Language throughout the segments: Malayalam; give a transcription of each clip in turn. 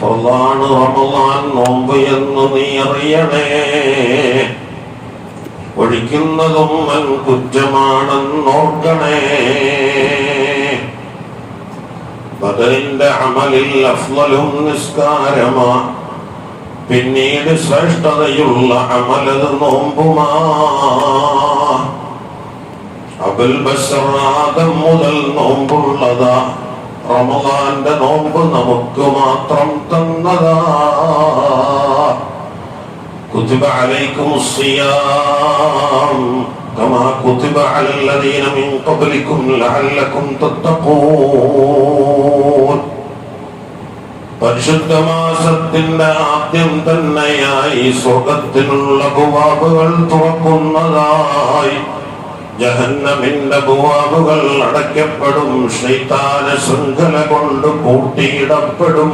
ഫർളാണ് റമളാൻ നോമ്പ് എന്ന് നീ അറിയണേ. ഒഴിക്കുന്നതും വൻ കുറ്റമാണെന്നോർക്കണേ ബദലിന്റെ അമലിൽ അഫ്മലും നിസ്കാരമാ. പിന്നീട് ശ്രേഷ്ഠതയുള്ള അമലത് നോമ്പുമാ. അബുൽ ബഷർ ആദം മുതൽ നോമ്പുള്ളതാ. റമദാന്റെ നോമ്പ് നമുക്ക് മാത്രം തന്നതാ كتب عليكم الصيام كما كتب على الذين من قبلكم لعلكم تتقون പരിശുദ്ധ മാസത്തിന്റെ ആദ്യം തന്നെയായി സ്വർഗത്തിനുള്ള ബുവാബുകൾ തുറക്കുന്നതായി ജഹന്നമിന്റെ ബുവാബുകൾ അടയ്ക്കപ്പെടും ശൈത്താന ശൃംഖല കൊണ്ട് കൂട്ടിയിടപ്പെടും.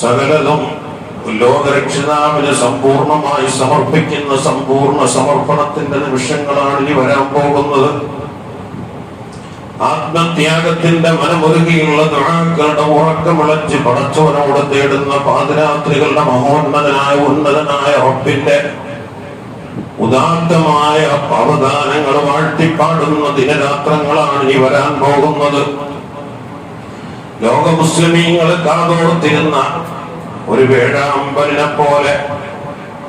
സകലതും ലോകരക്ഷിതാവിന് സമ്പൂർണമായി സമർപ്പിക്കുന്ന സമ്പൂർണ സമർപ്പണത്തിന്റെ നിമിഷങ്ങളാണ് ഇനി വരാൻ പോകുന്നത്. ആത്മത്യാഗത്തിന്റെ മനമുരുകിയുള്ള ദുഴാക്കളുടെ ഉറക്കമിളച്ച് പടച്ചവനോട് തേടുന്ന പാതിരാത്രികളുടെ മഹോന്നതനായ ഉന്നതനായ റബ്ബിന്റെ ഉദാത്തമായ അവദാനങ്ങൾ വാഴ്ത്തിപ്പാടുന്ന ദിനരാത്രങ്ങളാണ് ഇനി വരാൻ പോകുന്നത്. ലോക മുസ്ലിമീങ്ങൾ കാതോർത്തിരുന്ന ഒരു വേഴാമ്പലിനെ പോലെ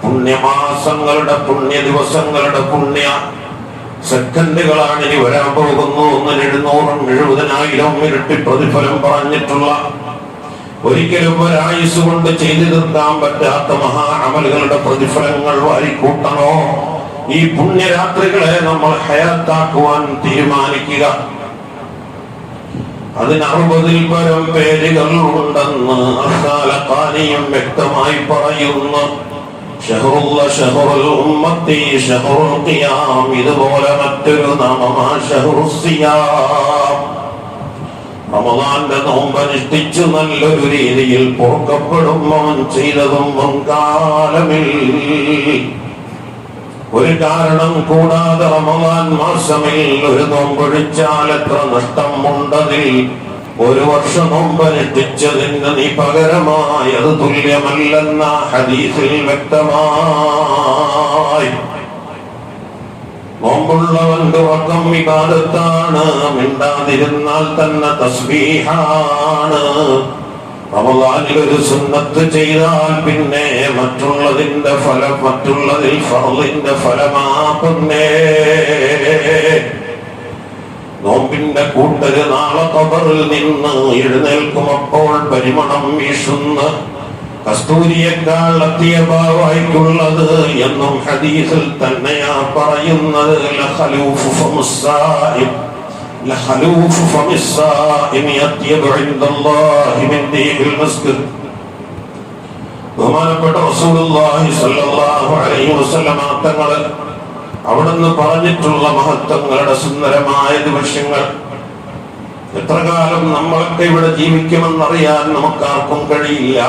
പുണ്യമാസങ്ങളുടെ പുണ്യ ദിവസങ്ങളുടെ പുണ്യ സെക്കൻഡുകളാണ് ഇനി വരാൻ പോകുന്നു ഒന്ന് എഴുന്നൂറും എഴുപതിനായിരം ഇരട്ടി പ്രതിഫലം പറഞ്ഞിട്ടുള്ള ഒരിക്കലും ഒരായുസ് കൊണ്ട് ചെയ്തു തീർക്കാൻ പറ്റാത്ത മഹാ അമലുകളുടെ പ്രതിഫലങ്ങൾ വാരിക്കൂട്ടണോ? ഈ പുണ്യരാത്രികളെ നമ്മൾ ഹയാത്താക്കുവാൻ തീരുമാനിക്കുക. അതിന് അറുപതിൽ പരം പേരുകൾ ഉണ്ടെന്ന് അക്കാലക്കാനിയും വ്യക്തമായി പറയുന്നു. ഷഹറുൽ ഉമ്മത്തി ഷഹറുൽ ഖിയാം ഇതുപോലെ മറ്റൊരു നാമമാ റമദാന്റെ നോമ്പനുഷ്ഠിച്ചു നല്ലൊരു രീതിയിൽ പൊറുക്കപ്പെടും അവൻ ചെയ്തതും മുൻകാലമിൽ. ഒരു കാരണം കൂടാതെ റമദാൻ മാസമിൽ ഒരു നോമ്പൊഴിച്ചാൽ എത്ര നഷ്ടം ഉണ്ടതിൽ ഒരു വർഷം നോമ്പനുഷ്ഠിച്ചതിന് നീ പകരമായത് തുല്യമല്ലെന്ന ഹദീസിൽ വ്യക്തമായി. നോമ്പുള്ളവന്റെ ഉറക്കം വികാലത്താണ് മിണ്ടാതിരുന്നാൽ തന്നെ തസ്ബീഹാണ്. റമദാനിൽ ഒരു സുന്നത്ത് ചെയ്താൽ പിന്നെ മറ്റുള്ളതിന്റെ ഫലം മറ്റുള്ളതിൽ ഫറലിന്റെ ഫലമാക്കുന്നേ നോമ്പിന്റെ കൂട്ടര് നാളെ കബറിൽ നിന്ന് എഴുന്നേൽക്കുമപ്പോൾ പരിമണം വീശുന്ന കസ്തൂരിയേക്കാൾ അത്യഭാവായിട്ടുള്ളത് എന്നും ഹദീസിൽ തന്നെയാ പറയുന്നത്. ബഹുമാനപ്പെട്ട അവിടുന്ന് പറഞ്ഞിട്ടുള്ള മഹത്വങ്ങളുടെ സുന്ദരമായ ദൃശ്യങ്ങൾ എത്ര കാലം നമ്മളൊക്കെ ഇവിടെ ജീവിക്കുമെന്നറിയാൻ നമുക്കാർക്കും കഴിയില്ല.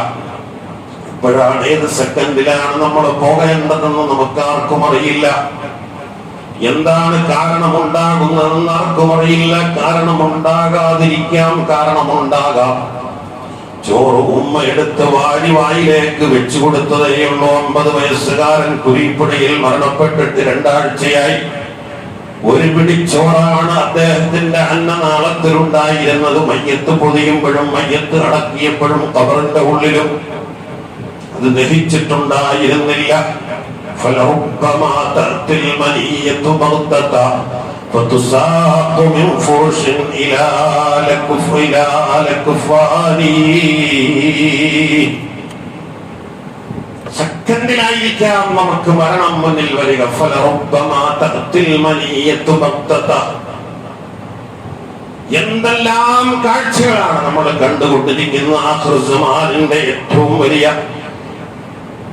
എപ്പോഴാണ് ഏത് സെക്കൻഡിലാണ് നമ്മൾ പോകേണ്ടതെന്ന് നമുക്കാർക്കും അറിയില്ല. എന്താണ് കാരണമുണ്ടാകുന്നതെന്ന് ആർക്കും അറിയില്ല. കാരണമുണ്ടാകാതിരിക്കാം കാരണമുണ്ടാകാം. ചോറ് ഉമ്മ എടുത്ത് വാരി വായിലേക്ക് വെച്ചു കൊടുത്തതേയുള്ളൂ അമ്പത് വയസ്സുകാരൻ കുരിപ്പുഴയിൽ മരണപ്പെട്ടിട്ട് രണ്ടാഴ്ചയായി. ഒരു പിടി ചോറാണ് അദ്ദേഹത്തിന്റെ അന്നനാളത്തിലുണ്ടായിരുന്നത്. മയ്യത്ത് പൊതിയുമ്പോഴും മയ്യത്ത് അടക്കിയപ്പോഴും കബറിന്റെ ഉള്ളിലും അത് ദഹിച്ചിട്ടുണ്ടായിരുന്നില്ല فلربما تأتي المنية بغتة فتساق من فرش إلى لكف إلى لكفان സെക്കൻഡിലായിരിക്കാം നമുക്ക് മരണം മുന്നിൽ വരിക ഫലറുബമാ തഅത്തിൽ മനീയത്തു ബഗ്തത എന്തെല്ലാം കാഴ്ചകളാണ് നമ്മൾ കണ്ടുകൊണ്ടിരിക്കുന്ന ആഹ്റുസമാനിന്റെ ഏറ്റവും വലിയ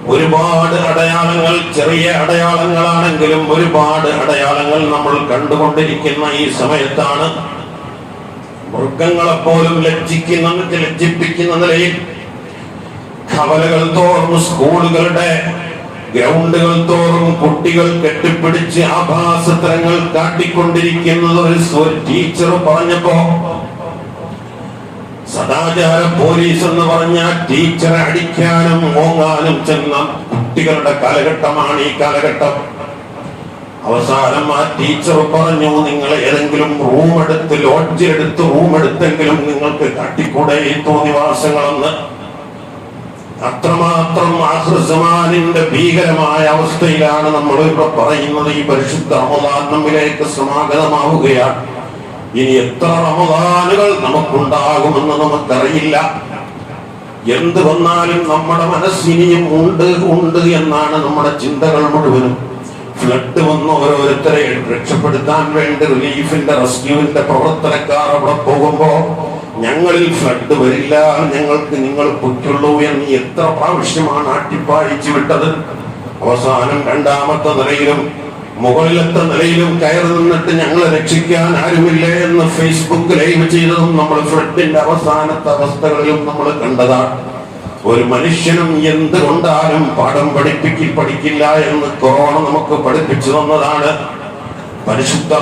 ഒരുപാട് അടയാളങ്ങൾ ചെറിയ അടയാളങ്ങളാണെങ്കിലും ഒരുപാട് അടയാളങ്ങൾ നമ്മൾ കണ്ടുകൊണ്ടിരിക്കുന്ന ഈ സമയത്താണ് മൃഗങ്ങളെപ്പോലും ലജ്ജിക്കുന്ന ലജ്ജിപ്പിക്കുന്ന നിലയിൽ കവലകൾ തോറും സ്കൂളുകളുടെ ഗ്രൗണ്ടുകൾ തോറും കുട്ടികൾ കെട്ടിപ്പിടിച്ച് ആഭാസത്തരങ്ങൾ കാട്ടിക്കൊണ്ടിരിക്കുന്നത് ഒരു ടീച്ചർ പറഞ്ഞപ്പോ സദാചാര പോലീസ് എന്ന് പറഞ്ഞാൽ ടീച്ചറെ അടിക്കാനും ഓങ്ങാനും ചെന്ന കുട്ടികളുടെ കാലഘട്ടമാണ് ഈ കാലഘട്ടം. അവസാനം ആ ടീച്ചർ പറഞ്ഞു നിങ്ങൾ ഏതെങ്കിലും റൂം എടുത്ത് ലോഡ്ജ് എടുത്ത് റൂം എടുത്തെങ്കിലും നിങ്ങൾക്ക് തട്ടിക്കൂടെ ഈ തോന്നിവാസങ്ങളെന്ന്. അത്രമാത്രം ആഹ്റസമാനിന്റെ ഭീകരമായ അവസ്ഥയിലാണ് നമ്മൾ ഇവിടെ പറയുന്നത്. ഈ പരിശുദ്ധ റമദാൻ നമ്മിലേക്ക് സമാഗതമാവുകയാണ് ഇനി എത്ര റമദാനുകൾ നമുക്കുണ്ടാകുമെന്ന് നമുക്കറിയില്ല. എന്ത് വന്നാലും നമ്മുടെ മനസ്സിനിയും ഉണ്ട് ഉണ്ട് എന്നാണ് നമ്മുടെ ചിന്തകൾ മുഴുവനും. ഫ്ലഡ് വന്ന് ഓരോരുത്തരെ രക്ഷപ്പെടുത്താൻ വേണ്ടി റിലീഫിന്റെ റെസ്ക്യൂവിന്റെ പ്രവർത്തനക്കാർ അവിടെ പോകുമ്പോ ഞങ്ങളിൽ ഫ്ലഡ് വരില്ല ഞങ്ങൾക്ക് നിങ്ങൾ പൊയ്ക്കുള്ളൂ എന്ന് എത്ര പ്രാവശ്യമാണ് ആട്ടിപ്പാഴിച്ചു വിട്ടത്. അവസാനം രണ്ടാമത്തെ നിലയിലും മുകളിലത്തെ നിലയിലും കയറി നിന്നിട്ട് ഞങ്ങളെ രക്ഷിക്കാൻ ആരുമില്ലേ എന്ന് ഫേസ്ബുക്ക് ലൈവ് ചെയ്തതും നമ്മൾ ഫ്ലഡിന്റെ അവസാനത്തെ അവസ്ഥകളിലും നമ്മൾ കണ്ടതാണ്. ഒരു മനുഷ്യനും എന്തുകൊണ്ടാലും പാഠം പഠിപ്പിക്കി പഠിക്കില്ല എന്ന് കൊറോണ നമുക്ക് പഠിപ്പിച്ചു തന്നതാണ്. പരിശുദ്ധ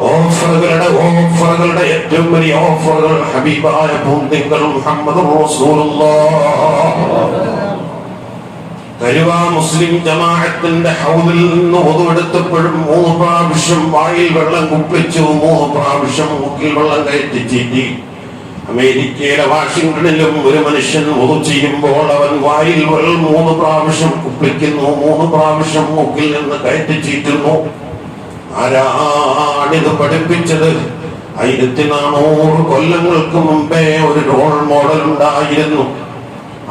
ഓഫറുകളുടെ ഓഫറുകളുടെ ഏറ്റവും വലിയ ഓഫറുകൾ ഹബീബായ പൂന്തിങ്കൾ മുഹമ്മദ് കരുവ മുസ്ലിം ജമാഅത്തിന്റെ ഹൗദിൽ നിന്ന് ഒതുവെടുത്തപ്പോഴും മൂന്ന് പ്രാവശ്യം വായിൽ വെള്ളം കുപ്പിച്ചു മൂന്ന് പ്രാവശ്യം മൂക്കിൽ വെള്ളം കയറ്റി ചീറ്റി. അമേരിക്കയിലെ വാഷിംഗ്ടണിലും ഒരു മനുഷ്യൻ ഒതു ചെയ്യുമ്പോൾ അവൻ വായിൽ വെള്ളം മൂന്ന് പ്രാവശ്യം കുപ്പിക്കുന്നു മൂന്ന് പ്രാവശ്യം മൂക്കിൽ നിന്ന് കയറ്റി ചീറ്റുന്നു. ആരാണിത് പഠിപ്പിച്ചത്? ആയിരത്തി നാനൂറ് കൊല്ലങ്ങൾക്ക് മുമ്പേ ഒരു റോൾ മോഡൽ ഉണ്ടായിരുന്നു.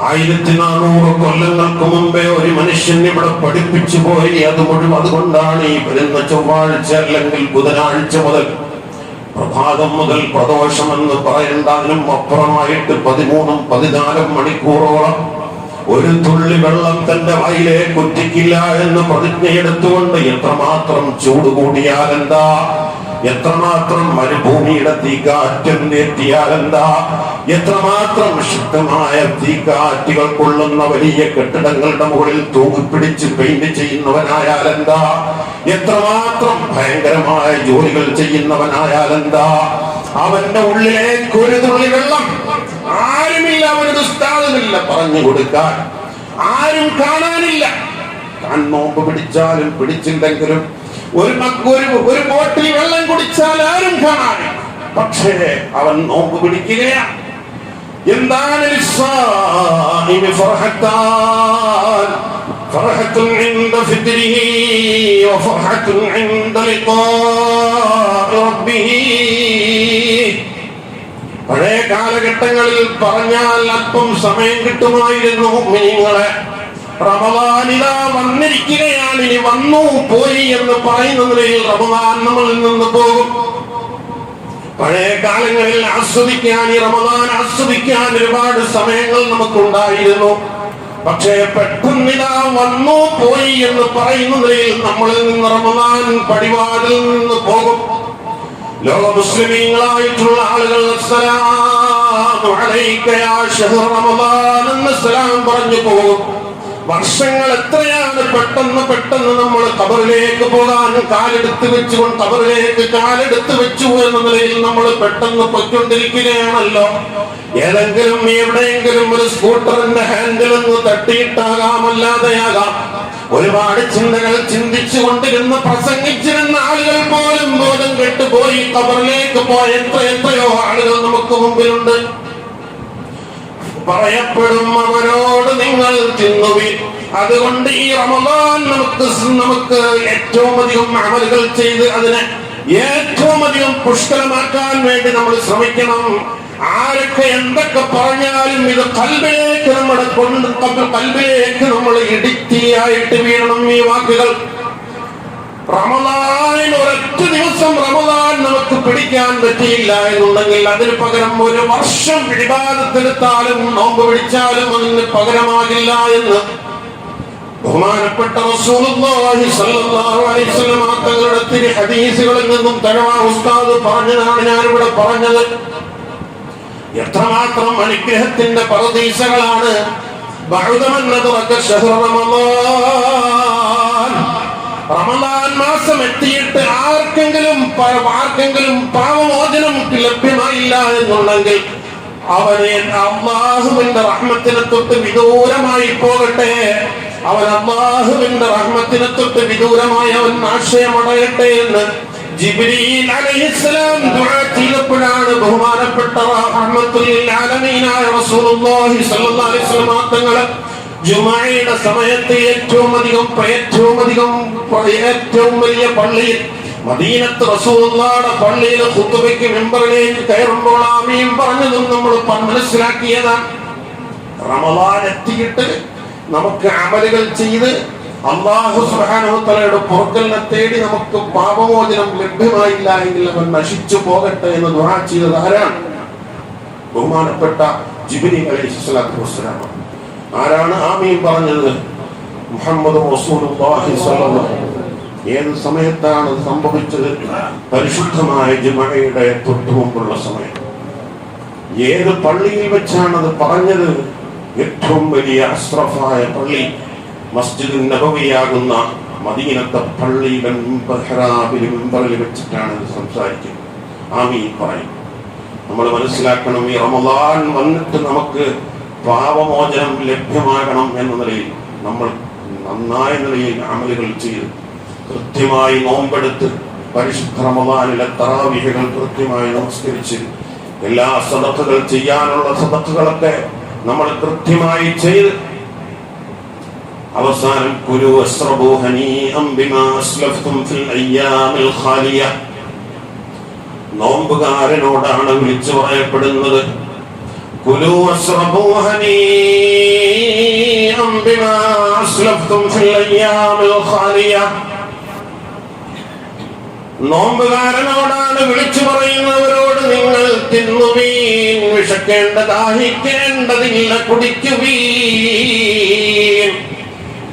ആയിരത്തി നാനൂറ് കൊല്ലങ്ങൾക്ക് മുമ്പേ ഒരു മനുഷ്യൻ ഇവിടെ പഠിപ്പിച്ചു പോയി. അത് മുഴുവൻ അതുകൊണ്ടാണ് ഈ വരുന്ന ചൊവ്വാഴ്ച അല്ലെങ്കിൽ ബുധനാഴ്ച മുതൽ പ്രഭാതം മുതൽ പ്രദോഷമെന്ന് പറയേണ്ട അതിനും അപ്പുറമായിട്ട് പതിമൂന്നും പതിനാലും മണിക്കൂറോളം ഒരു തുള്ളി വെള്ളം തന്റെ വായിലേ കുറ്റിക്കില്ല എന്ന് പ്രതിജ്ഞയെടുത്തുകൊണ്ട് എത്രമാത്രം ചൂട് എത്രമാത്രം മരുഭൂമിയുടെ തീക്കാറ്റം എത്തിയാലെന്താ എത്രമാത്രം ശക്തമായ തീക്കാറ്റുകൾ കൊള്ളുന്ന വലിയ കെട്ടിടങ്ങളുടെ മുകളിൽ തൂങ്ങിപ്പിടിച്ച് പെയിന്റ് ചെയ്യുന്നവനായാലെന്താ? എത്രമാത്രം ഭയങ്കരമായ ജോലികൾ ചെയ്യുന്നവനായാലെന്താ? അവന്റെ ഉള്ളിലേക്ക് ഒരു തുള്ളി വെള്ളം ആരുമില്ല അവന് ഉസ്താദുമില്ല പറഞ്ഞു കൊടുക്കാൻ. ആരും കാണാനില്ല. താൻ നോമ്പ് പിടിച്ചാലും പിടിച്ചില്ലെങ്കിലും ഒരു മക്ക് ഒരു ഒരു ബോട്ടിൽ വെള്ളം കുടിച്ചാൽ ആരും കാണാനില്ല പക്ഷേ അവൻ നോമ്പ് പിടിക്കുകയാണ് എന്താണ് ലിസ്സാഇമി ഫർഹത്താൻ فرحة عند فطره وفرحة عند لقاء ربه പഴയ കാലഘട്ടങ്ങളിൽ പറഞ്ഞാൽ അല്പം സമയം കിട്ടുമായിരുന്നു നിങ്ങളെ റമദാനിത വന്നിരിക്കുകയാണ് ഇനി വന്നു പോയി എന്ന് പറയുന്ന നിലയിൽ റമദാൻ നമ്മളിൽ നിന്ന് പോകും. പഴയ കാലങ്ങളിൽ ആസ്വദിക്കാൻ ഈ റമദാൻ ആസ്വദിക്കാൻ ഒരുപാട് സമയങ്ങൾ നമുക്കുണ്ടായിരുന്നു. പക്ഷേ പെട്ടെന്നിതാ വന്നു പോയി എന്ന് പറയുന്ന നിലയിൽ നമ്മളിൽ നിന്ന് റമദാൻ പടിവാതിൽ നിന്ന് പോകും. ലോക മുസ്ലിമീങ്ങളായിട്ടുള്ള ആളുകൾ ശഹ്റ റമദാൻ എന്ന് സലാം പറഞ്ഞു പോകും. വർഷങ്ങൾ എത്രയാണ് പെട്ടെന്ന് പെട്ടെന്ന് നമ്മൾ കബറിലേക്ക് പോകാൻ കാലെടുത്ത് വെച്ചുകൊണ്ട് കബറിലേക്ക് കാലെടുത്ത് വെച്ചു എന്ന നിലയിൽ നമ്മൾ പെട്ടെന്ന് പൊയ്ക്കൊണ്ടിരിക്കുകയാണല്ലോ. ഏതെങ്കിലും എവിടെയെങ്കിലും ഒരു സ്കൂട്ടറിന്റെ ഹാൻഡിൽ ഒന്ന് തട്ടിയിട്ടാകാമല്ലാതെയാകാം. ഒരുപാട് ചിന്തകൾ ചിന്തിച്ചു കൊണ്ടിരുന്ന് പ്രസംഗിച്ചിരുന്ന ആളുകൾ പോലും ബോധം കെട്ടുപോയി കബറിലേക്ക് പോയ എത്ര എത്രയോ ആളുകൾ നമുക്ക് മുമ്പിലുണ്ട്. പറയപ്പെടും അവരോട് നിങ്ങൾ തിന്നുവിൻ. അതുകൊണ്ട് ഈ റമദാൻ നമുക്ക് നമുക്ക് ഏറ്റവും അധികം അമലുകൾ ചെയ്ത് അതിനെ ഏറ്റവും അധികം പുഷ്കലമാക്കാൻ വേണ്ടി നമ്മൾ ശ്രമിക്കണം. ആരൊക്കെ എന്തൊക്കെ പറഞ്ഞാലും ഇത് കൽബിലേക്ക് നമ്മുടെ കൊണ്ട് കൽബിലേക്ക് നമ്മൾ ഇടുക്കിയായിട്ട് വീഴണം ഈ വാക്കുകൾ. റമദാനിൽ ഒരൊറ്റ ദിവസം റമദാൻ നമുക്ക് പിടിക്കാൻ പറ്റിയില്ല എന്നുണ്ടെങ്കിൽ അതിന് പകരം ഒരു വർഷം പിടിപാദത്തെടുത്താലും നോമ്പ് പിടിച്ചാലും അതിന് പകരമാകില്ല എന്ന് ബഹുമാനപ്പെട്ട തങ്ങളുടെ തിരി ഹദീസുകളിൽ നിന്നും തഴവാ ഉസ്താദ് പറഞ്ഞതാണ് ഞാനിവിടെ പറഞ്ഞത്. എത്രമാത്രം അനുഗ്രഹത്തിന്റെ പറദീസകളാണ് ബഹുതമെന്നത് റമദാൻ മാസം എത്തിയിട്ട് ആർക്കെങ്കിലും ആർക്കെങ്കിലും പാവമോചനം ലഭ്യമായില്ല എന്നുണ്ടെങ്കിൽ അവനെ അള്ളാഹുവിന്റെ റഹ്മത്തിനെ തൊട്ട് വിദൂരമായി പോകട്ടെ. അവൻ അള്ളാഹുവിന്റെ റഹ്മത്തിനെ തൊട്ട് വിദൂരമായി അവൻ ആശയമടയട്ടെ എന്ന് ജിബ്രീൽ അലൈഹിസ്സലാം ദുആ ബഹുമാനപ്പെട്ട റഹ്മത്തുൽ ആലമീനായ റസൂലുള്ളാഹി സ്വല്ലല്ലാഹി അലൈഹി വസല്ലം തങ്ങൾ ജുമായുടെ സമയത്ത് ഏറ്റവും അധികം ഏറ്റവും അധികം ഏറ്റവും വലിയ പള്ളിയിൽ മദീനത്ത് റസൂള്ളാടെ പള്ളിയിൽ കുത്തുബയ്ക്ക് മെമ്പറിലേക്ക് കയറുമ്പോൾ ആമയും പറഞ്ഞതും നമ്മൾ മനസ്സിലാക്കിയതാണ്. റമദാൻ എത്തിയിട്ട് നമുക്ക് അമലുകൾ ചെയ്ത് അള്ളാഹു സുഹാനോത്തലയുടെ പുറക്കലിനെ തേടി നമുക്ക് പാപമോചനം ലഭ്യമായില്ല എങ്കിൽ അവൻ നശിച്ചു പോകട്ടെ എന്ന് ദുഹാ ചെയ്തത് ആരാണ്? ബഹുമാനപ്പെട്ട ജിബിനി അലൈഹി സ്വലാത്തു വസ്സലാം. ആരാണ് ആമീൻ പറഞ്ഞത്? മുഹമ്മദ് ഏത് സമയത്താണ് സംഭവിച്ചത്? പരിശുദ്ധമായ ജിമയുടെ തൊട്ടു മുമ്പുള്ള സമയം. ഏത് പള്ളിയിൽ വെച്ചാണ് അത് പറഞ്ഞത്? ഏറ്റവും വലിയ അസ്രഫായ പള്ളി മസ്ജിദ് നബവിയാകുന്ന മദീനത്തെ മിമ്പറിൽ വെച്ചിട്ടാണ് ഇത് സംസാരിക്കുന്നത്. ആമീൻ പറയും. നമ്മൾ മനസ്സിലാക്കണം ഈ റമദാൻ വന്നിട്ട് നമുക്ക് പാപമോചനം ലഭ്യമാകണം എന്ന നിലയിൽ നമ്മൾ നന്നായ നിലയിൽ അമലുകൾ ചെയ്ത് കൃത്യമായി നോമ്പെടുത്ത് പരിശുദ്ധ റമദാനിലെ തറാവിഹകൾ കൃത്യമായി നമസ്കരിച്ച് എല്ലാ സദത്തുകൾ ചെയ്യാനുള്ള സദത്തുകളൊക്കെ നമ്മൾ കൃത്യമായി ചെയ്ത് അവസാനം കുരു ഫിൽ നോമ്പുകാരനോടാണ് വിളിച്ചു പറയപ്പെടുന്നത്. കുലു واشربوا هنيئا بما اسلفتم في الايام الخاليه നോമ്പുകാരനോടാണ് വിളിച്ചു പറയുന്നവരോട് നിങ്ങൾ തിന്നുവീൻ വിഷക്കേണ്ട ദാഹിക്കേണ്ടതില്ല കുടിക്കുവീൻ.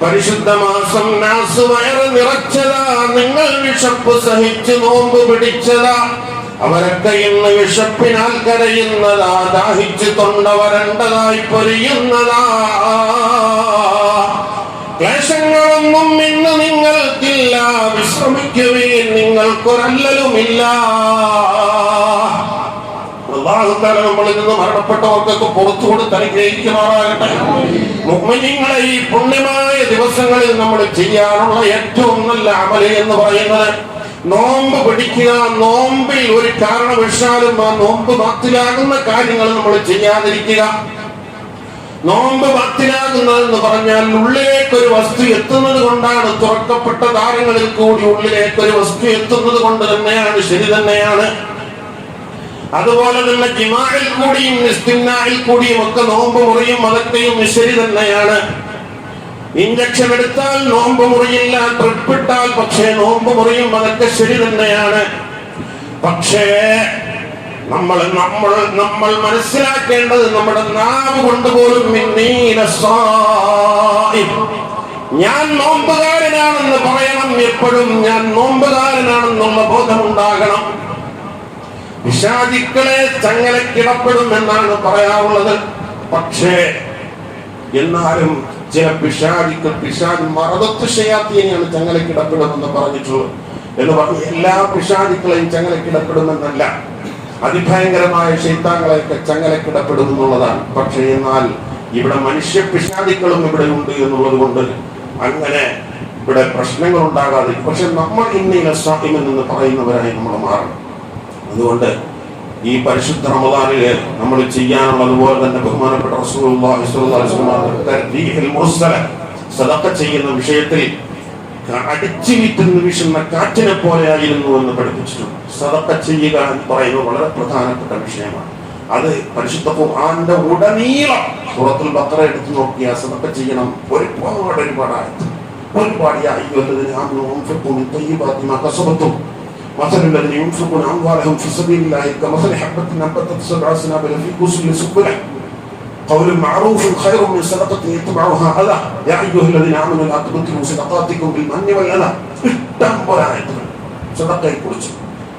പരിശുദ്ധ മാസം നാസ് വയറ് നിറച്ചതാ നിങ്ങൾ വിഷപ്പ് സഹിച്ച് നോമ്പ് പിടിച്ചതാ. അവരൊക്കെ ഇന്ന് വിഷപ്പിനാൽ കരയുന്നതാ ദാഹിച്ചു തൊണ്ട വരണ്ടതായി പൊരിയുന്നതാ. ക്ലേശങ്ങളൊന്നും ഇന്ന് നിങ്ങൾക്കില്ല വിശ്രമിക്കുകയും നിങ്ങൾക്കൊരല്ലലുമില്ല. അള്ളാഹുത്താല നമ്മളിൽ നിന്ന് മരണപ്പെട്ടവർക്കൊക്കെ പുറത്തു കൊടുത്ത് അനുഗ്രഹിക്കുമാറാകട്ടെ. ഈ പുണ്യമായ ദിവസങ്ങളിൽ നമ്മൾ ചെയ്യാനുള്ള ഏറ്റവും നല്ല അമല എന്ന് പറയുന്നത് നോമ്പ് പിടിക്കുക നോമ്പിൽ ഒരു കാരണവശാലും ആ നോമ്പ് ബാത്തിലാകുന്ന കാര്യങ്ങൾ നമ്മൾ ചെയ്യാതിരിക്കുക. നോമ്പ് ഭക്തിനാകുന്നതെന്ന് പറഞ്ഞാൽ ഉള്ളിലേക്ക് ഒരു വസ്തു എത്തുന്നത് കൊണ്ടാണ് തുറക്കപ്പെട്ട താരങ്ങളിൽ കൂടി ഉള്ളിലേക്ക് ഒരു വസ്തു എത്തുന്നത് കൊണ്ട് തന്നെയാണ് ശരി തന്നെയാണ്. അതുപോലെ തന്നെ ജിമാഴിൽ കൂടിയും നിസ്തിന്നായിൽ കൂടിയും ഒക്കെ നോമ്പ് മുറിയും അതൊക്കെയും ശരി തന്നെയാണ്. ഇഞ്ചക്ഷൻ എടുത്താൽ നോമ്പ് മുറിയില്ല ട്രിപ്പിട്ടാൽ പക്ഷേ നോമ്പ് മുറിയും അതൊക്കെ ശരി തന്നെയാണ്. പക്ഷേ നമ്മൾ നമ്മൾ നമ്മൾ മനസ്സിലാക്കേണ്ടത് നമ്മുടെ നാവ് കൊണ്ടുപോലും. ഞാൻ നോമ്പുകാരനാണെന്ന് പറയണം എപ്പോഴും ഞാൻ നോമ്പുകാരനാണെന്നുള്ള ബോധമുണ്ടാകണം. വിഷാദിക്കളെ ചങ്ങലക്കിടപ്പെടും എന്നാണ് പറയാറുള്ളത്. പക്ഷേ എന്നാലും ചില പിശാദിക്കൾ പിശാദ് മറദത്ത് ചങ്ങല ചങ്ങലക്കിടപ്പെടുമെന്ന് പറഞ്ഞിട്ടുള്ളത്. എന്ന് പറഞ്ഞ് എല്ലാ പിശാദിക്കളെയും ചങ്ങലക്കിടപ്പെടുമെന്നല്ല അതിഭയങ്കരമായ ശൈത്താങ്ങളെയൊക്കെ ചങ്ങല എന്നുള്ളതാണ്. പക്ഷേ എന്നാൽ ഇവിടെ മനുഷ്യ പിഷാദിക്കളും ഇവിടെ ഉണ്ട് എന്നുള്ളത് കൊണ്ട് അങ്ങനെ ഇവിടെ പ്രശ്നങ്ങൾ ഉണ്ടാകാതെ പക്ഷെ നമ്മൾ ഇന്നീല സ്വാഹിമൻ എന്ന് പറയുന്നവരായി നമ്മൾ മാറണം. അതുകൊണ്ട് ഈ പരിശുദ്ധ റമദാനിൽ നമ്മൾ ചെയ്യാനുള്ള അതുപോലെ തന്നെ ബഹുമാനപ്പെട്ട സദക്ക ചെയ്യുന്ന വിഷയത്തിൽ അടിച്ചു വിറ്റുന്ന വീശുന്ന കാറ്റിനെ പോലെ ആയിരുന്നു എന്ന് പഠിപ്പിച്ചിട്ടുണ്ട്. സദക്ക ചെയ്യുക എന്ന് പറയുന്നത് വളരെ പ്രധാനപ്പെട്ട വിഷയമാണ്. അത് പരിശുദ്ധ ഖുർആന്റെ ഉടനീളം സൂറത്തുൽ ബഖറ എടുത്ത് നോക്കിയാൽ സദക്ക ചെയ്യണം ഒരുപാട് ഒരുപാട് ഒരുപാട് യാ അയ്യുഹല്ലദീന ആമനൂ അൻഫിഖൂ മിൻ തയ്യിബാതി മാ കസബത്തും مثل الذين ينفقون اموالهم في سبيل الله كمثل حبة نبتت سبع سنابل في كسل سبلة قول معروف خير من صدقة يتبعها أذى يا أيها الذين آمنوا لا تبطلوا صدقاتكم بالمن والأذى ഇഷ്ടം പോലെ ആയത്തുകൾ സദക്കയെ കുറിച്ച്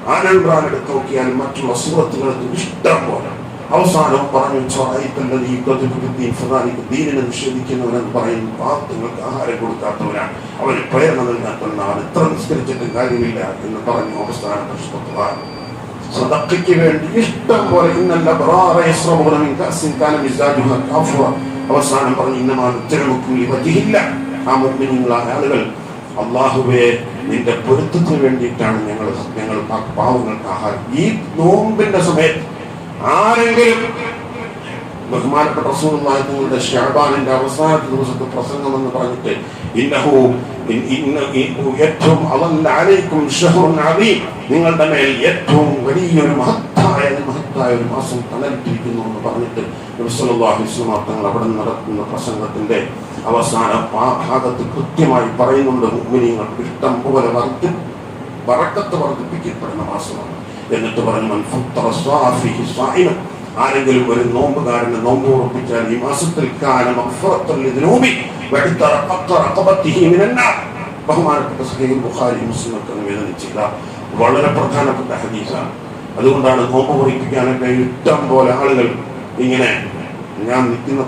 ആനന്ദ്രാൻ എടുത്ത് നോക്കിയാൽ മറ്റുള്ള സൂറത്തുകൾക്ക് ഇഷ്ടം പോലെ അവസാനം പറഞ്ഞു "സ്വറായിത്തല്ലദീ യുകദ്ദിബു ബിദ്ദീൻ ഫദാലിക ദീനിനെ നിഷേധിക്കുന്നവനെന്ന് പറയുന്നു. പാവങ്ങൾക്ക് ആഹാരം കൊടുക്കാത്തവനാണ് അവന് പ്രേരണ നൽകാത്തവനാണ്. ഇത്ര നിസ്കരിച്ചിട്ട് കാര്യമില്ല എന്ന് പറഞ്ഞു അവസാന പരിശുദ്ധ സദഖയ്ക്ക് വേണ്ടി ഇഷ്ടം പോലെ ഇന്നല്ല അവസാനം പറഞ്ഞു ഇന്നമാണ് ഉത്തരമുക്കും വജിഹില്ല. ആ മുഅ്മിനീങ്ങളായ ആളുകൾ അള്ളാഹുവെ നിന്റെ പൊരുത്തത്തിന് വേണ്ടിയിട്ടാണ് ഞങ്ങൾ ഞങ്ങൾ പാവങ്ങൾക്ക് ആഹാരം. ഈ നോമ്പിന്റെ സമയത്ത് ആരെങ്കിലും ബഹുമാനപ്പെട്ട റസൂലുള്ളാഹിയുടെ ഷാബാനിന്റെ അവസാനത്തെ ദിവസത്തെ പ്രസംഗം എന്ന് പറഞ്ഞിട്ട് ഇന്നഹു ഏറ്റവും അലൈക്കും നിങ്ങളുടെ മേൽ ഏറ്റവും വലിയൊരു മഹത്തായ മഹത്തായ ഒരു മാസം തണലിട്ടിരിക്കുന്നു എന്ന് പറഞ്ഞിട്ട് തങ്ങൾ അവിടെ നടത്തുന്ന പ്രസംഗത്തിന്റെ അവസാന ഭാഗത്ത് കൃത്യമായി പറയുന്നുണ്ട് മുഅ്മിനീങ്ങൾക്ക് ഇഷ്ടം പോലെ വർദ്ധി വറക്കത്ത് വർദ്ധിപ്പിക്കപ്പെടുന്ന മാസമാണ്. എന്നിട്ട് പറഞ്ഞു "മൻ ഫത്തറ സ്വാഫിഹി ആരെങ്കിലും ഒരു നോമ്പുകാരന് നോമ്പ് ഉറപ്പിച്ചാൽ ഈ മാസത്തിൽ. ബഹുമാനപ്പെട്ട സഹീം ബുഖാരി മുസ്ലിം ഒക്കെ നിവേദനം വളരെ പ്രധാനപ്പെട്ട ഹദീസാണ്. അതുകൊണ്ടാണ് നോമ്പ് മുറിപ്പിക്കാനൊക്കെ ഇഷ്ടം പോലെ ആളുകൾ ഇങ്ങനെ ഞാൻ നിൽക്കുന്ന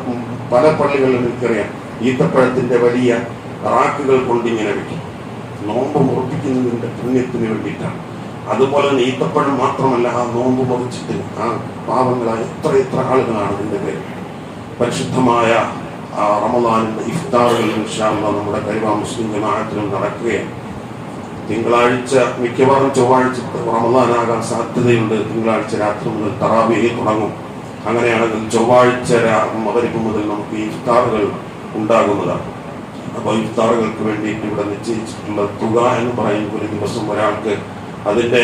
പല പള്ളികളിലും എനിക്കറിയാം ഈത്തപ്പഴത്തിന്റെ വലിയ റാക്കുകൾ കൊണ്ട് ഇങ്ങനെ വെക്കും. നോമ്പ് മുറിപ്പിക്കുന്നതിന്റെ പുണ്യത്തിന് വേണ്ടിയിട്ടാണ്. അതുപോലെ തന്നെ ഈത്തപ്പഴം മാത്രമല്ല ആ നോമ്പ് മുറിച്ചിട്ട് ആ പാവങ്ങളായ എത്ര എത്ര ആളുകളാണ് ഇതിന്റെ പേര് പരിശുദ്ധമായ ആ റമദാനിന്റെ ഇഫ്താറുകളും ഇൻഷാല്ല നമ്മുടെ കരുവാ മുസ്ലിം ജമാഅത്തിലും നടക്കുകയാണ്. തിങ്കളാഴ്ച മിക്കവാറും ചൊവ്വാഴ്ച റമദാനാകാൻ സാധ്യതയുണ്ട്. തിങ്കളാഴ്ച രാത്രി മുതൽ തറാവിയെ തുടങ്ങും. അങ്ങനെയാണെങ്കിൽ ചൊവ്വാഴ്ച മകരിപ്പ് മുതൽ നമുക്ക് ഇഫ്താറുകൾ ഉണ്ടാകുന്നതാണ്. അപ്പോൾ ഇഫ്താറുകൾക്ക് വേണ്ടിയിട്ട് ഇവിടെ നിശ്ചയിച്ചിട്ടുള്ള തുക എന്ന് പറയുമ്പോൾ ഒരു ദിവസം ഒരാൾക്ക് അതിന്റെ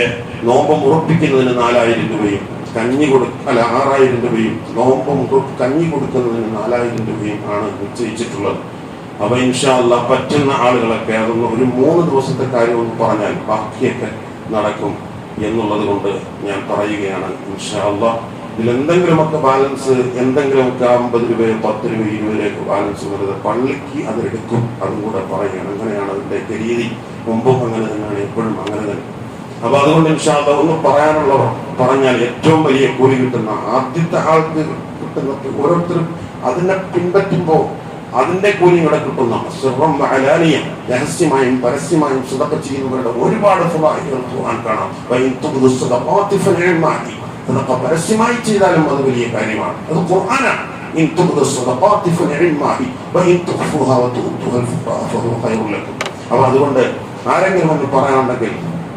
നോമ്പ് ഉറപ്പിക്കുന്നതിന് നാലായിരം രൂപയും കഞ്ഞി കൊടു അല്ല ആറായിരം രൂപയും നോമ്പ് കഞ്ഞി കൊടുക്കുന്നതിന് നാലായിരം രൂപയും ആണ് നിശ്ചയിച്ചിട്ടുള്ളത്. അപ്പൊ ഇൻഷാല്ല പറ്റുന്ന ആളുകളൊക്കെ അതൊന്ന് ഒരു മൂന്ന് ദിവസത്തെ കാര്യം ഒന്ന് പറഞ്ഞാൽ ബാക്കിയൊക്കെ നടക്കും എന്നുള്ളത് കൊണ്ട് ഞാൻ പറയുകയാണ് ഇൻഷാല്ല ഇതിലെന്തെങ്കിലുമൊക്കെ ബാലൻസ് എന്തെങ്കിലുമൊക്കെ അമ്പത് രൂപയോ പത്ത് രൂപയോ ഇരുപതിലേക്ക് ബാലൻസ് വരുന്നത് പള്ളിക്ക് അതെടുക്കും അതും കൂടെ പറയുകയാണ്. അങ്ങനെയാണ് അതിന്റെയൊക്കെ രീതി. മുമ്പും അങ്ങനെ തന്നെയാണ് എപ്പോഴും അങ്ങനെ തന്നെ. അപ്പൊ അതുകൊണ്ട് ഇൻഷാല്ല ഒന്ന് പറയാനുള്ളവർ പറഞ്ഞാൽ ഏറ്റവും വലിയ കൂലി കിട്ടുന്ന ആദ്യത്തെ ആൾക്ക് കിട്ടുന്ന ഓരോരുത്തരും അതിനെ പിൻപറ്റുമ്പോൾ അതിന്റെ കൂലി ഇവിടെ കിട്ടുന്ന സ്വർവം അലാനിയം രഹസ്യമായും പരസ്യമായും സുതപ്പ ചെയ്യുന്നവരുടെ ഒരുപാട് ഫലാഹികൾ കാണാം. അതൊക്കെ പരസ്യമായി ചെയ്താലും അത് വലിയ കാര്യമാണ്. അത് ഖുർആനാണ്. അപ്പൊ അതുകൊണ്ട് ആരെങ്കിലും ഒന്ന് പറയാനുണ്ടെങ്കിൽ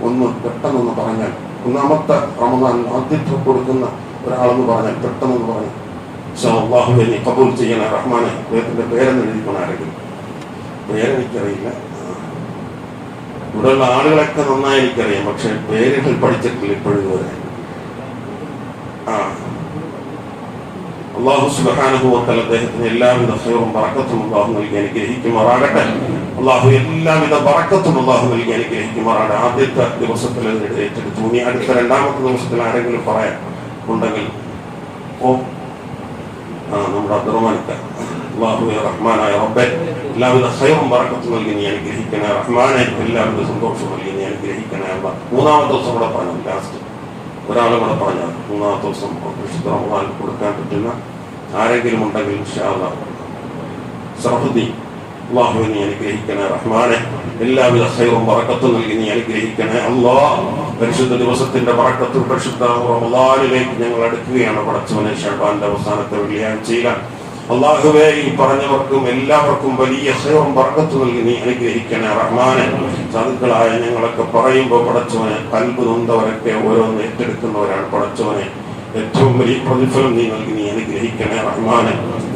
ഒന്ന് പെട്ടെന്നൊന്ന് പറഞ്ഞാൽ ഒന്നാമത്തെ റമദാൻ ആദ്യത്വം കൊടുക്കുന്ന ഒരാളെന്ന് പറഞ്ഞാൽ പെട്ടെന്നൊന്ന് പറഞ്ഞു. അള്ളാഹുവെ നീ കബൂൽ ചെയ്യണ റഹ്മാനെ അദ്ദേഹത്തിന്റെ പേരെന്ന് എഴുതിക്കണം പേരെനിക്കറിയില്ല. ഇവിടെയുള്ള ആളുകളൊക്കെ നന്നായി എനിക്കറിയാം പക്ഷെ പേരുകൾ പഠിച്ചിട്ടില്ല ഇപ്പോഴും വരെ അള്ളാഹു സുബാനുഭവത്തിൽ അദ്ദേഹത്തിന് എല്ലാവിധ ഹൈറും പറക്കത്തും അള്ളാഹു നൽകി അനുഗ്രഹിക്കുമാറാകട്ടെ. അള്ളാഹു എല്ലാവിധ പറക്കത്തും അള്ളാഹു നൽകി അനുഗ്രഹിക്കുമാറാണ്. ആദ്യത്തെ ദിവസത്തിൽ ഏറ്റെടുത്തു. ഇനി അടുത്ത രണ്ടാമത്തെ ദിവസത്തിൽ ആരെങ്കിലും പറയാൻ ഉണ്ടെങ്കിൽ ഓ നമ്മുടെ അബ്ദുറഹ്മാനിക്ക. അള്ളാഹുവെ റഹ്മാനായ റബ്ബെ എല്ലാവിധ സ്വയം പറക്കത്തും നൽകി നീ അനുഗ്രഹിക്കണേ. റഹ്മാനെ എല്ലാവിധ സന്തോഷം നൽകി നീ അനുഗ്രഹിക്കണേ അല്ല മൂന്നാമത്തെ ദിവസം കൂടെ പറഞ്ഞു ലാസ്റ്റ് ഒരാളും കൂടെ മൂന്നാമത്തെ ദിവസം വിശുദ്ധ കൊടുക്കാൻ പറ്റുന്ന ആരെങ്കിലും ഉണ്ടെങ്കിൽ സർഹുദ്ദീൻ അള്ളാഹുവെ നീ അനുഗ്രഹിക്കണേ റഹ്മാനെ. എല്ലാവിധ ഹൈറും പറക്കത്തും നൽകി നീ അനുഗ്രഹിക്കണേ അള്ളാ പരിശുദ്ധ ദിവസത്തിന്റെ പറക്കത്തും പരിശുദ്ധ റമദാനിലേക്ക് ഞങ്ങൾ അടുക്കുകയാണ്. പടച്ചവനെ ഷർബാന്റെ അവസാനത്തെ വെള്ളിയാഴ്ചയിലാണ് അള്ളാഹുവെ ഈ പറഞ്ഞവർക്കും എല്ലാവർക്കും വലിയ ഹൈറും പറക്കത്തു നൽകി നീ അനുഗ്രഹിക്കണേ റഹ്മാനെ. സാധുക്കളായ ഞങ്ങളൊക്കെ പറയുമ്പോൾ പടച്ചവനെ കൽബ് നൊന്തവരൊക്കെ ഓരോന്ന് ഏറ്റെടുക്കുന്നവരാണ് പടച്ചവനെ. ഏറ്റവും വലിയ പ്രതിഫലം നീ നൽകി നീ അനുഗ്രഹിക്കണേ റഹ്മാനെ.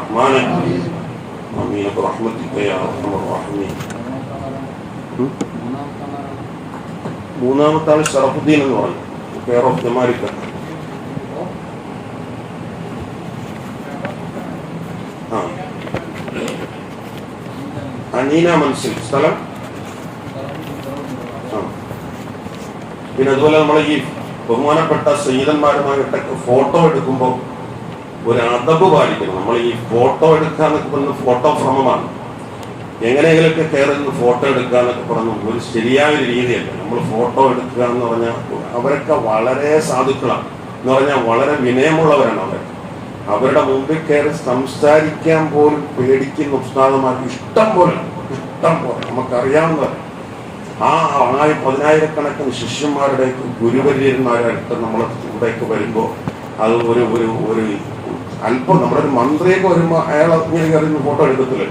الرحمن. آمين. برحمتك يا أرحم الراحمين. മൂന്നാമത്തെ ആൾ ഷറഫുദ്ദീൻ എന്ന് പറഞ്ഞു കെയർ ഓഫ് ദമാരിക്ക ആ അനീന മൻസിൽ സ്ഥലം ആ പിന്നെ അതുപോലെ നമ്മളെ ഈ ബഹുമാനപ്പെട്ട സയ്യിദന്മാരുമായിട്ടൊക്കെ ഫോട്ടോ എടുക്കുമ്പോൾ ഒരു അതബ് പാലിക്കണം. നമ്മൾ ഈ ഫോട്ടോ എന്നൊക്കെ പറയുന്നത് ഫോട്ടോ ഭ്രമമാണ്. എങ്ങനെയെങ്കിലൊക്കെ കയറി നിന്ന് ഫോട്ടോ എടുക്കുക എന്നൊക്കെ പറഞ്ഞു ഒരു ശരിയായ ഒരു രീതിയല്ല. നമ്മൾ ഫോട്ടോ എടുക്കുക എന്ന് പറഞ്ഞാൽ അവരൊക്കെ വളരെ സാധുക്കളാണ്. എന്ന് പറഞ്ഞാൽ വളരെ വിനയമുള്ളവരാണ് അവർ. അവരുടെ മുമ്പിൽ കയറി സംസാരിക്കാൻ പോലും പേടിക്കുന്ന ഉസ്താദന്മാർക്ക് ഇഷ്ടം പോലെ ഇഷ്ടം പോലെ. നമുക്കറിയാവുന്നവർ. ആ ആയി പതിനായിരക്കണക്കിന് ശിഷ്യന്മാരുടെ ഗുരുവര്യന്മാരുടെ അടുത്ത് നമ്മളെ ഇവിടേക്ക് വരുമ്പോൾ അത് ഒരു ഒരു ഒരു അല്പം നമ്മുടെ ഒരു മന്ത്രിയൊക്കെ വരുമ്പോൾ അയാൾ ഇങ്ങനെ കയറി ഫോട്ടോ എടുക്കത്തില്ല?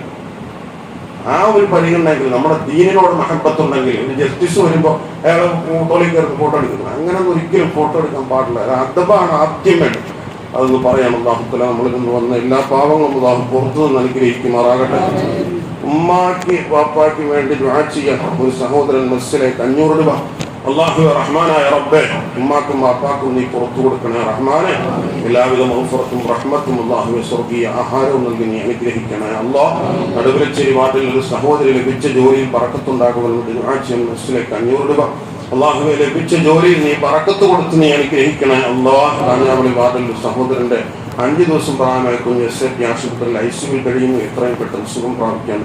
ആ ഒരു പരിഗണനയെങ്കിൽ നമ്മുടെ ദീനിനോട് മഹബത്തുണ്ടെങ്കിൽ ഒരു ജസ്റ്റിസ് വരുമ്പോൾ അയാൾ ഫോട്ടോയിൽ കയറി ഫോട്ടോ എടുക്കുന്നത് അങ്ങനെ ഒരിക്കലും ഫോട്ടോ എടുക്കാൻ പാടില്ല. അത് അദബാണ് ആദ്യം വേണ്ടത്. അതൊന്ന് പറയണം അള്ളാഹുത്തല നമ്മളിൽ നിന്ന് വന്ന എല്ലാ പാവങ്ങളും അള്ളാഹു പുറത്തു നിന്ന് അനുഗ്രഹിക്കുമാറാകട്ടെ. ഉമ്മാക്ക് വാപ്പാക്ക് വേണ്ടി ദുആ ചെയ്യാൻ ഒരു സഹോദരൻ മസ്സിലേക്ക് അഞ്ഞൂറ് രൂപ അള്ളാഹു റഹ്മാനായ റബ്ബെ ഉമ്മാക്കും അപ്പാക്കും നീ പുറത്തു കൊടുക്കണേ റഹ്മാനെ. എല്ലാവിധ മൗഫറത്തും റഹ്മത്തും അള്ളാഹുവെ സ്വർഗീയ ആഹാരവും നൽകി നീ അനുഗ്രഹിക്കണേ അള്ളാഹ് നടുവിലച്ചേരി വാർഡിൽ ഒരു സഹോദരി ലഭിച്ച ജോലിയിൽ പറക്കത്തുണ്ടാകുമെന്ന് വേണ്ടി മനസ്സിലേക്ക് അഞ്ഞൂറ് രൂപ അള്ളാഹുവെ ലഭിച്ച ജോലിയിൽ നീ പറക്കത്ത് കൊടുത്ത് നീ അനുഗ്രഹിക്കണേ അള്ളാഹ് കാഞ്ഞാമണി വാർഡിൽ സഹോദരന്റെ അഞ്ചു ദിവസം പ്രായമായ കുഞ്ഞ് എസ് എ പി ആശുപത്രിയിൽ ഐ സിയിൽ കഴിയുന്നു. എത്രയും പെട്ടെന്ന് സുഖം പ്രാപിക്കാൻ